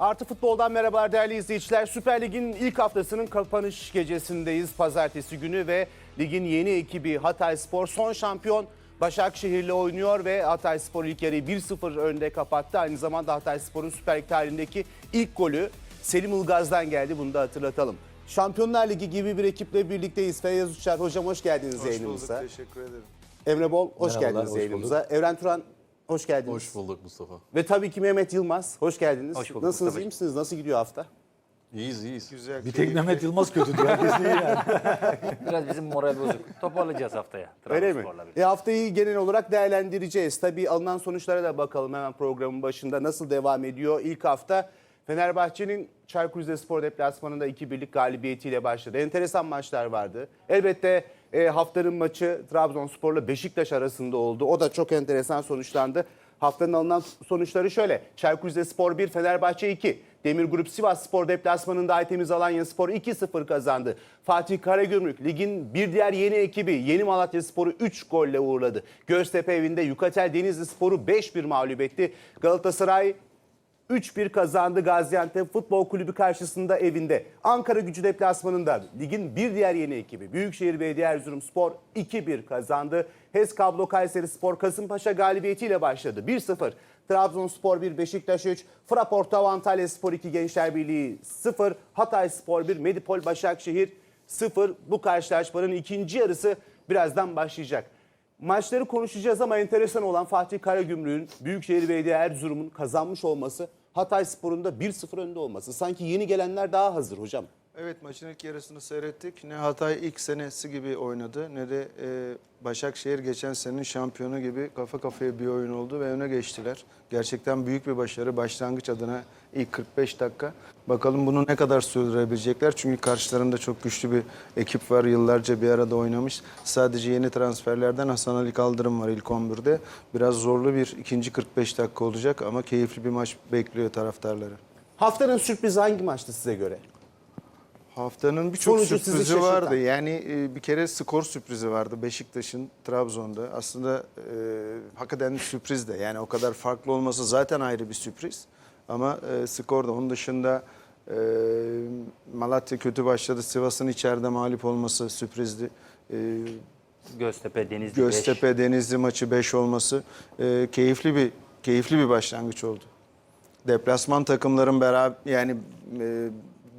Artı Futbol'dan merhabalar değerli izleyiciler. Süper Lig'in ilk haftasının kapanış gecesindeyiz. Pazartesi günü ve ligin yeni ekibi Hatay Spor son şampiyon Başakşehir'le oynuyor ve Hatay Spor ilk yarıyı 1-0 önde kapattı. Aynı zamanda Hatay Spor'un Süper Lig tarihindeki ilk golü Selim Ilgaz'dan geldi. Bunu da hatırlatalım. Şampiyonlar Ligi gibi bir ekiple birlikteyiz. Feyyaz Uçar hocam hoş geldiniz Hoş bulduk, yayınımıza. teşekkür ederim. Emre Bol hoş Merhabalar, geldiniz hoş yayınımıza. Evren Turan hoş geldiniz. Hoş bulduk Mustafa. Ve tabii ki Mehmet Yılmaz hoş geldiniz. Hoş bulduk Nasılsınız Mustafa. iyi misiniz? Nasıl gidiyor hafta? İyiyiz iyiyiz. Güzel, Bir tek. Mehmet Yılmaz kötü diyor. Herkes iyi yani. Biraz bizim moral bozuk. Toparlayacağız haftaya. Öyle mi? Trabzonspor'la birlikte. E haftayı genel olarak değerlendireceğiz. Tabii alınan sonuçlara da bakalım hemen programın başında nasıl devam ediyor. İlk hafta Fenerbahçe'nin Çaykur Rizespor deplasmanında 2-1'lik galibiyetiyle başladı. Enteresan maçlar vardı. Elbette e, haftanın maçı Trabzonspor'la Beşiktaş arasında oldu. O da çok enteresan sonuçlandı. Haftanın alınan sonuçları şöyle. Çaykur Rizespor 1, Fenerbahçe 2. Demir Grup Sivas Spor deplasmanında Aytemiz Alanya Spor 2-0 kazandı. Fatih Karagümrük ligin bir diğer yeni ekibi Yeni Malatya Spor'u 3 golle uğurladı. Göztepe evinde Yukatel Denizli Spor'u 5-1 mağlup etti. Galatasaray 3-1 kazandı Gaziantep Futbol Kulübü karşısında evinde. Ankara gücü deplasmanında ligin bir diğer yeni ekibi Büyükşehir Belediye Erzurumspor 2-1 kazandı. HES Kablo Kayseri Spor Kasımpaşa galibiyetiyle başladı. 1-0. Trabzonspor 1, Beşiktaş 3, Fraporto Antalya Spor 2, Gençler Birliği 0, Hatay Spor 1, Medipol Başakşehir 0. Bu karşılaşmanın ikinci yarısı birazdan başlayacak. Maçları konuşacağız ama enteresan olan Fatih Karagümrük'ün Büyükşehir Belediye Erzurum'un kazanmış olması, Hatay Spor'un da 1-0 önde olması. Sanki yeni gelenler daha hazır hocam. Evet maçın ilk yarısını seyrettik. Ne Hatay ilk senesi gibi oynadı ne de e, Başakşehir geçen senenin şampiyonu gibi kafa kafaya bir oyun oldu ve öne geçtiler. Gerçekten büyük bir başarı başlangıç adına ilk 45 dakika. Bakalım bunu ne kadar sürdürebilecekler. Çünkü karşılarında çok güçlü bir ekip var. Yıllarca bir arada oynamış. Sadece yeni transferlerden Hasan Ali Kaldırım var ilk 11'de. Biraz zorlu bir ikinci 45 dakika olacak ama keyifli bir maç bekliyor taraftarları. Haftanın sürprizi hangi maçtı size göre? Haftanın birçok Sonucu sizi sürprizi şaşırtan. vardı. Yani e, bir kere skor sürprizi vardı Beşiktaş'ın Trabzon'da. Aslında e, hakikaten sürpriz de. Yani o kadar farklı olması zaten ayrı bir sürpriz. Ama e, skor da. Onun dışında e, Malatya kötü başladı. Sivas'ın içeride mağlup olması sürprizdi. E, Göztepe, Denizli 5. Göztepe Denizli maçı 5 olması e, keyifli bir keyifli bir başlangıç oldu. Deplasman takımların beraber yani e,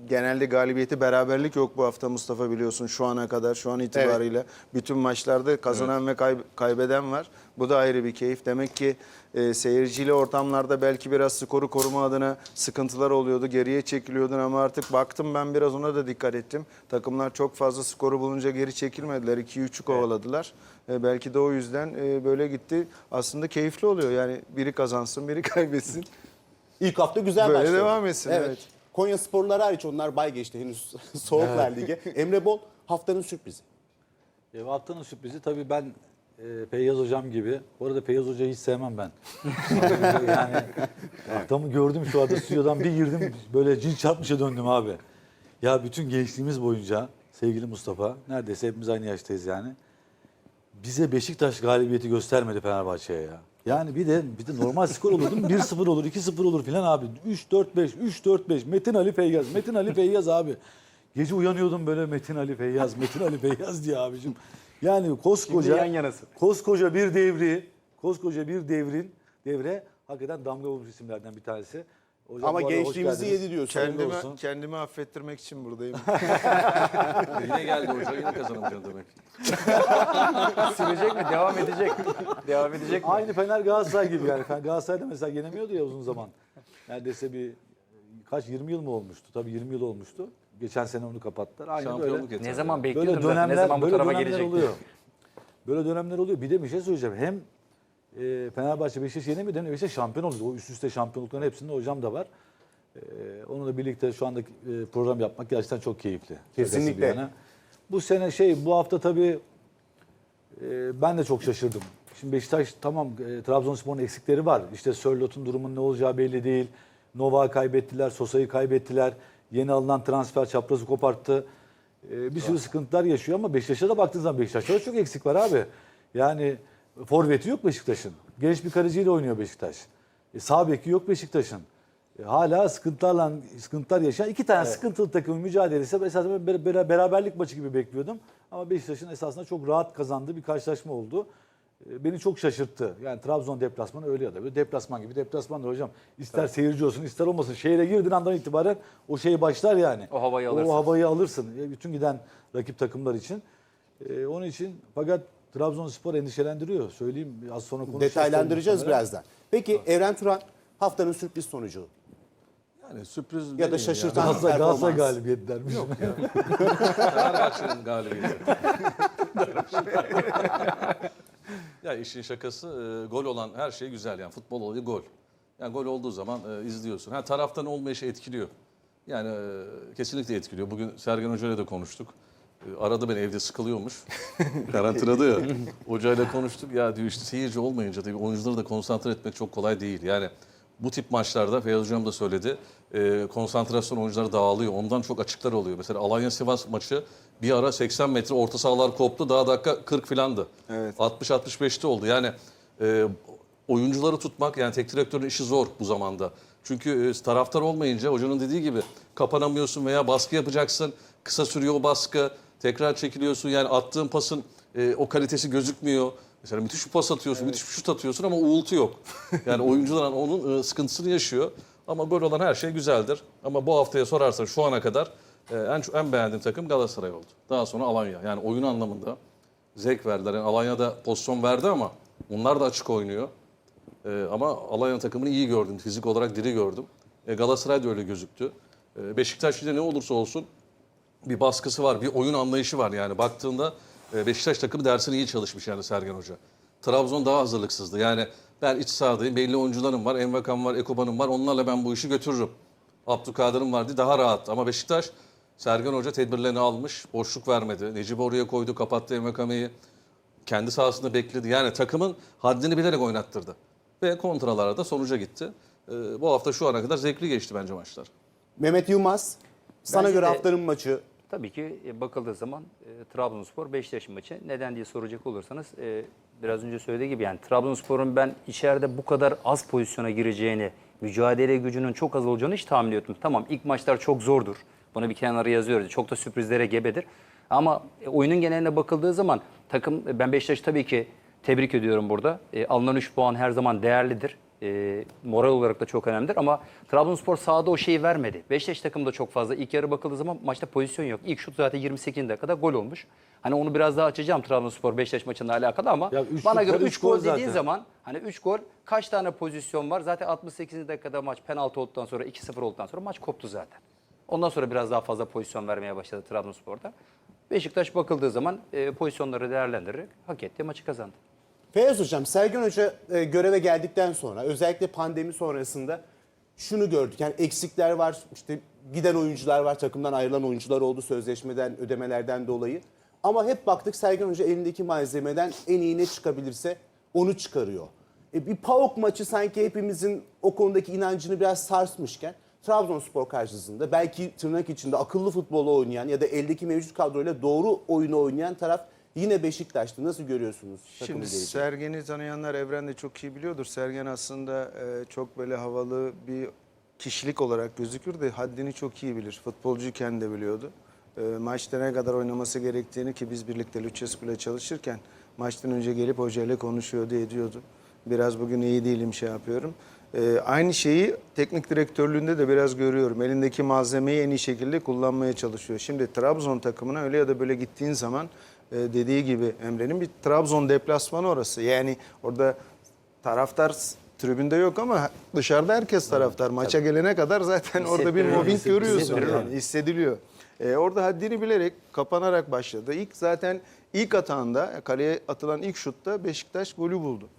genelde galibiyeti beraberlik yok bu hafta Mustafa biliyorsun şu ana kadar şu an itibariyle bütün maçlarda kazanan ve kayb- kaybeden var. Bu da ayrı bir keyif. Demek ki e, seyirciyle ortamlarda belki biraz skoru koruma adına sıkıntılar oluyordu. Geriye çekiliyordun ama artık baktım ben biraz ona da dikkat ettim. Takımlar çok fazla skoru bulunca geri çekilmediler. 2-3'ü kovaladılar. E, belki de o yüzden e, böyle gitti. Aslında keyifli oluyor. Yani biri kazansın, biri kaybetsin. İlk hafta güzel Böyle başladı. devam etsin, evet. Konya sporları hariç onlar bay geçti henüz Soğuklar Ligi. Emre Bol haftanın sürprizi. E, haftanın sürprizi tabii ben e, Feyyaz Hocam gibi. Bu arada Feyyaz Hoca'yı hiç sevmem ben. yani adamı gördüm şu anda stüdyodan bir girdim böyle cin çarpmışa döndüm abi. Ya bütün gençliğimiz boyunca sevgili Mustafa neredeyse hepimiz aynı yaştayız yani. Bize Beşiktaş galibiyeti göstermedi Fenerbahçe'ye ya. Yani bir de bir de normal skor olur değil mi? 1-0 olur, 2-0 olur filan abi. 3-4-5, 3-4-5. Metin Ali Feyyaz, Metin Ali Feyyaz abi. Gece uyanıyordum böyle Metin Ali Feyyaz, Metin Ali Feyyaz diye abicim. Yani koskoca yan yanasın. koskoca bir devri, koskoca bir devrin devre hakikaten damga vurmuş isimlerden bir tanesi. Hocam Ama gençliğimizi yedi diyorsun. Hayırlı Kendimi, olsun. kendimi affettirmek için buradayım. Yine geldi hoca yine kazanamayacağım demek. Sürecek mi? Devam edecek. Devam edecek mi? Aynı Fener Galatasaray gibi yani. Fener Galatasaray'da mesela yenemiyordu ya uzun zaman. Neredeyse bir kaç 20 yıl mı olmuştu? Tabii 20 yıl olmuştu. Geçen sene onu kapattılar. Aynı böyle. Şampiyonluk yeter. Ne zaman Böyle bekliyordum zaten. Ne dönemler, zaman bu böyle tarafa dönemler gelecek? oluyor. Böyle dönemler oluyor. Bir de bir şey söyleyeceğim. Hem e, Fenerbahçe Beşiktaş de Beşiktaş şampiyon oldu. O üst üste şampiyonlukların hepsinde hocam da var. E, onunla birlikte şu anda e, program yapmak gerçekten çok keyifli. Kesinlikle. Bu sene şey bu hafta tabii e, ben de çok şaşırdım. Şimdi Beşiktaş tamam e, Trabzonspor'un eksikleri var. İşte Sörlot'un durumunun ne olacağı belli değil. Nova'yı kaybettiler, Sosa'yı kaybettiler. Yeni alınan transfer çaprazı koparttı. E, bir sürü sıkıntılar yaşıyor ama Beşiktaş'a da baktığınız zaman Beşiktaş'ta çok eksik var abi. Yani forveti yok Beşiktaş'ın. Genç bir kaleciyle oynuyor Beşiktaş. E, sağ beki yok Beşiktaş'ın. e, hala sıkıntılarla sıkıntılar yaşayan iki tane sıkıntılı takımın mücadelesi esasında ben ber- beraberlik maçı gibi bekliyordum. Ama Beşiktaş'ın esasında çok rahat kazandığı bir karşılaşma oldu. E, Beni çok şaşırttı. Yani Trabzon deplasmanı öyle ya da böyle deplasman gibi deplasman da hocam. İster seyirci olsun ister olmasın şehre girdiğin andan itibaren o şey başlar yani. O havayı alırsın. O havayı alırsın. E, Bütün giden rakip takımlar için. E, onun için fakat Trabzonspor endişelendiriyor. Söyleyeyim az sonra konuşacağız. Detaylandıracağız birazdan. Peki Evren Turan haftanın sürpriz sonucu. Yani sürpriz Ya da şaşırtan- Galatasaray, Galatasaray Performans. galibiyet dermiş. Yok Fenerbahçe'nin galibiyeti. ya işin şakası e, gol olan her şey güzel yani futbol olayı gol. Yani gol olduğu zaman e, izliyorsun. Ha taraftan olmayışı etkiliyor. Yani e, kesinlikle etkiliyor. Bugün Sergen Hoca ile de konuştuk. E, aradı beni evde sıkılıyormuş. Karantinada ya. Hocayla konuştuk. Ya diyor işte seyirci olmayınca tabii oyuncuları da konsantre etmek çok kolay değil. Yani bu tip maçlarda Feyyaz Hocam da söyledi. e, konsantrasyon oyuncuları dağılıyor. Ondan çok açıklar oluyor. Mesela Alanya Sivas maçı bir ara 80 metre orta sahalar koptu. Daha dakika 40 filandı. Evet. 60-65'te oldu. Yani e, oyuncuları tutmak yani tek direktörün işi zor bu zamanda. Çünkü e, taraftar olmayınca hocanın dediği gibi kapanamıyorsun veya baskı yapacaksın. Kısa sürüyor o baskı. Tekrar çekiliyorsun. Yani attığın pasın e, o kalitesi gözükmüyor. Mesela müthiş bir pas atıyorsun, müthiş bir şut atıyorsun ama uğultu yok. Yani oyuncular onun e, sıkıntısını yaşıyor. Ama böyle olan her şey güzeldir. Ama bu haftaya sorarsan şu ana kadar e, en en beğendiğim takım Galatasaray oldu. Daha sonra Alanya. Yani oyun anlamında zevk verdiler. Yani Alanya'da pozisyon verdi ama onlar da açık oynuyor. Ee, ama Alanya takımını iyi gördüm. Fizik olarak diri gördüm. E, Galatasaray da öyle gözüktü. E, Beşiktaş ne olursa olsun bir baskısı var, bir oyun anlayışı var yani. Baktığında e, Beşiktaş takımı dersini iyi çalışmış yani Sergen Hoca. Trabzon daha hazırlıksızdı. Yani ben iç sahadayım, belli oyuncularım var, Envakam var, Ekoban'ım var. Onlarla ben bu işi götürürüm. Abdülkadir'im vardı daha rahat. Ama Beşiktaş Sergen Hoca tedbirlerini almış, boşluk vermedi. Necip oraya koydu, kapattı Envakam'ı. Kendi sahasında bekledi. Yani takımın haddini bilerek oynattırdı. Ve kontralarda sonuca gitti. E, bu hafta şu ana kadar zevkli geçti bence maçlar. Mehmet Yılmaz, sana Bence göre de- haftanın maçı. Tabii ki e, bakıldığı zaman e, Trabzonspor Beşiktaş maçı. Neden diye soracak olursanız e, biraz önce söylediği gibi yani Trabzonspor'un ben içeride bu kadar az pozisyona gireceğini, mücadele gücünün çok az olacağını hiç tahmin ediyordum. Tamam ilk maçlar çok zordur. Bunu bir kenara yazıyoruz. Çok da sürprizlere gebedir. Ama e, oyunun geneline bakıldığı zaman takım e, ben Beşiktaş tabii ki tebrik ediyorum burada. E, alınan 3 puan her zaman değerlidir. E, moral olarak da çok önemlidir ama Trabzonspor sahada o şeyi vermedi. Beşiktaş takımı da çok fazla. İlk yarı bakıldığı zaman maçta pozisyon yok. İlk şut zaten 28 dakikada gol olmuş. Hani onu biraz daha açacağım Trabzonspor Beşiktaş maçıyla alakalı ama Ya üç bana şut göre var, 3 üç gol gol dediğin zaten. zaman hani 3 gol kaç tane pozisyon var? Zaten 68. dakikada maç penaltı olduktan sonra 2-0 olduktan sonra maç koptu zaten. Ondan sonra biraz daha fazla pozisyon vermeye başladı Trabzonspor'da. Beşiktaş bakıldığı zaman e, pozisyonları değerlendirerek hak etti maçı kazandı. Feyyaz Hocam, Sergen Hoca e, göreve geldikten sonra özellikle pandemi sonrasında şunu gördük. Yani eksikler var, işte giden oyuncular var, takımdan ayrılan oyuncular oldu sözleşmeden, ödemelerden dolayı. Ama hep baktık Sergen Hoca elindeki malzemeden en iyi ne çıkabilirse onu çıkarıyor. E, bir PAOK maçı sanki hepimizin o konudaki inancını biraz sarsmışken Trabzonspor karşısında belki tırnak içinde akıllı futbolu oynayan ya da eldeki mevcut kadroyla doğru oyunu oynayan taraf yine Beşiktaş'tı. Nasıl görüyorsunuz Şimdi geleceğini? Sergen'i tanıyanlar evrende çok iyi biliyordur. Sergen aslında e, çok böyle havalı bir kişilik olarak gözükür de haddini çok iyi bilir. Futbolcuyken de biliyordu. E, maçta ne kadar oynaması gerektiğini ki biz birlikte Lucescu ile çalışırken maçtan önce gelip hocayla konuşuyordu, ediyordu. Biraz bugün iyi değilim şey yapıyorum. E, aynı şeyi teknik direktörlüğünde de biraz görüyorum. Elindeki malzemeyi en iyi şekilde kullanmaya çalışıyor. Şimdi Trabzon takımına öyle ya da böyle gittiğin zaman dediği gibi Emre'nin bir Trabzon deplasmanı orası. Yani orada taraftar tribünde yok ama dışarıda herkes taraftar. Maça gelene kadar zaten orada bir mobbing görüyorsun. Yani hissediliyor. E, orada haddini bilerek kapanarak başladı. İlk zaten ilk atağında kaleye atılan ilk şutta Beşiktaş golü buldu.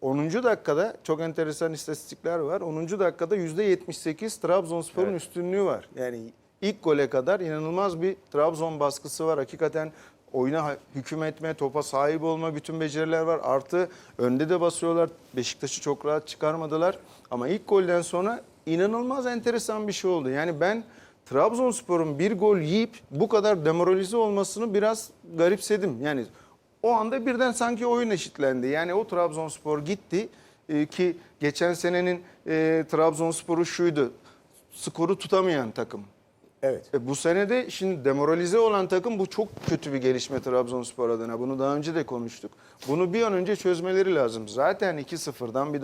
10. dakikada çok enteresan istatistikler var. 10. dakikada %78 Trabzonspor'un üstünlüğü var. Yani ilk gole kadar inanılmaz bir Trabzon baskısı var. Hakikaten oyuna hüküm etme, topa sahip olma bütün beceriler var. Artı önde de basıyorlar. Beşiktaş'ı çok rahat çıkarmadılar. Ama ilk golden sonra inanılmaz enteresan bir şey oldu. Yani ben Trabzonspor'un bir gol yiyip bu kadar demoralize olmasını biraz garipsedim. Yani o anda birden sanki oyun eşitlendi. Yani o Trabzonspor gitti. E, ki geçen senenin e, Trabzonspor'u şuydu. Skoru tutamayan takım. Evet. E, bu sene de şimdi demoralize olan takım bu çok kötü bir gelişme Trabzonspor adına. Bunu daha önce de konuştuk. Bunu bir an önce çözmeleri lazım. Zaten 2-0'dan bir